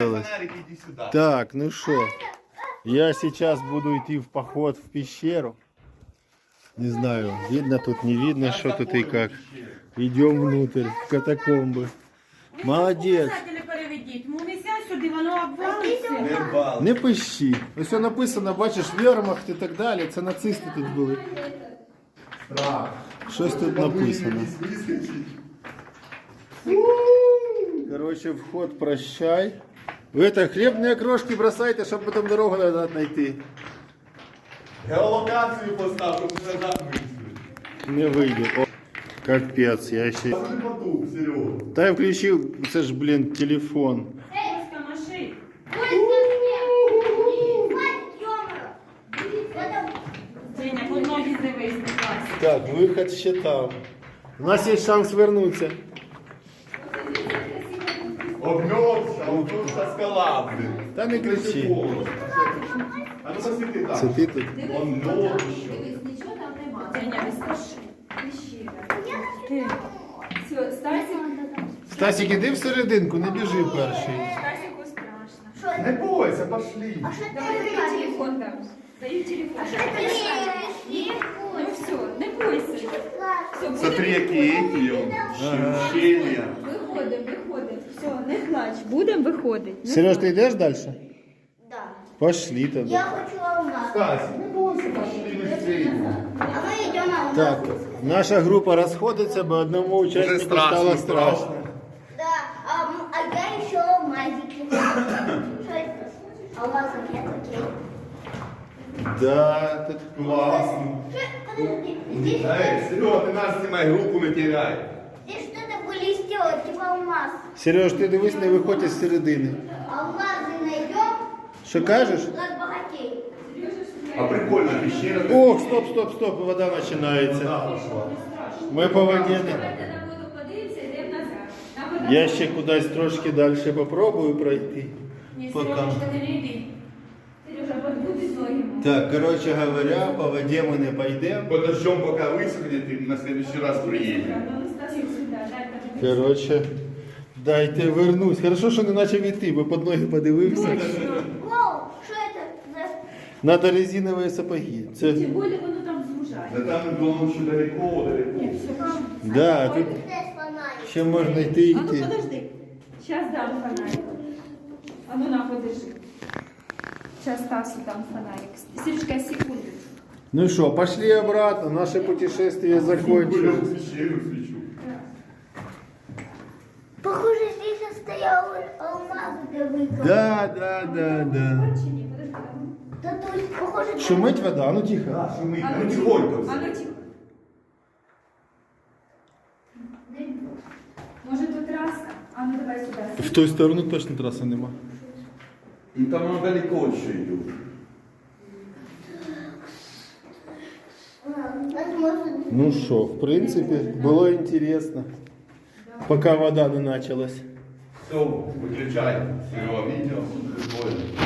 Фонарик, иди сюда. Так, ну что, я сейчас буду идти в поход в пещеру. Не знаю, видно тут, не видно, что тут и как. Идем внутрь, в катакомбы. Молодец. Писателі переведіть. Ну не сядь сюди, воно обвалиться. Не бал. Не пищи. Ось все написано, бачиш, вермахт і так далі. Це нацисти тут були. Страх. Щось тут написано. Выскочить. Короче, вход прощай. Ви это хлібні крошки бросайте, щоб потім дорогу назад знайти. Геолокацию поставь, чтобы ты назад вышли. Не вийде. О, капець, я ще. Посмотри потух, Серега. Та я включив, це ж, блін, телефон. Ей, маши. Женя, по ноги дивись, не класі. Так, виход ще там. У нас є шанс вернутися. Обмерзся, а со скала. Та не кричи. А ну посвети там. Це ти тут? Он мед еще. Женя, розкажи. Ти. Все, Стасик. Стасік, іди всерединку, не біжи перший. Стасику страшно. Не бойся, пошли. Давай даю телефон там. Даю телефон. Ну все, не бойся. Все, Смотри, какие эти он. Щелчения. Виходимо, виходимо. Все, не плач. Будемо виходити. Сереж, ти йдеш далі? Да. Пошли тоді. Я хочу алмаз. Стась, не бойся, пошли быстрее. А мы идем на алмаз. Так, наша група розходиться, бо одному учаснику страшно стало стало. страшно. Да, а, м- а я еще алмазики. Что это? Алмазов нет, окей. Да, тут Классно. Что- Подожди, здесь, Эй, Серега, ты нас снимай, группу не теряй. блестело, типа алмаз. Сереж, ти дивись, не виходь із середини. Алмазы найдем, Що кажеш? у нас богатей. А прикольно, пещера. О, стоп, стоп, стоп, вода починається. пошла. Ми по воді. Давайте на воду подивимося, йдемо назад. Там вода Я ще кудись трошки далі попробую пройти. Ні, Пока. Сережечка, не йди. Сережа, подбуди ноги. Так, коротше говоря, по воді ми не пойдемо. Подождем, пока высохнет, и на следующий раз приедем. Ну, Стасик сюди, дай подивитися. Коротше, дайте вернусь. Хорошо, що не почав іти, бо під ноги подивився. Что это? за- Надо резинові сапоги. Це, Тим більше воно там звужає. Да там главное еще далеко, далеко. Все, да, тут ще можна йти і А ну подожди. Сейчас дам фонарик. А ну на, подержи. Сейчас Стасу дам фонарик. Сережка, секунду. Ну що, пошли обратно, наше путешествие закончилось. алмаз добытый. Да, да, да, да. Чи ні? Подожди. Да, то есть, похоже, там- Шумить вода, а ну тихо. Да, шумит, А ну ну тихонько. А ну тихо. Може тут траса? А ну давай сюди. В той сторону точно траси нема. И там оно далеко еще идет. Возможно, Ну що, в принципі, було інтересно. Поки вода не почалась. Все, выключай. Все. Прикольно.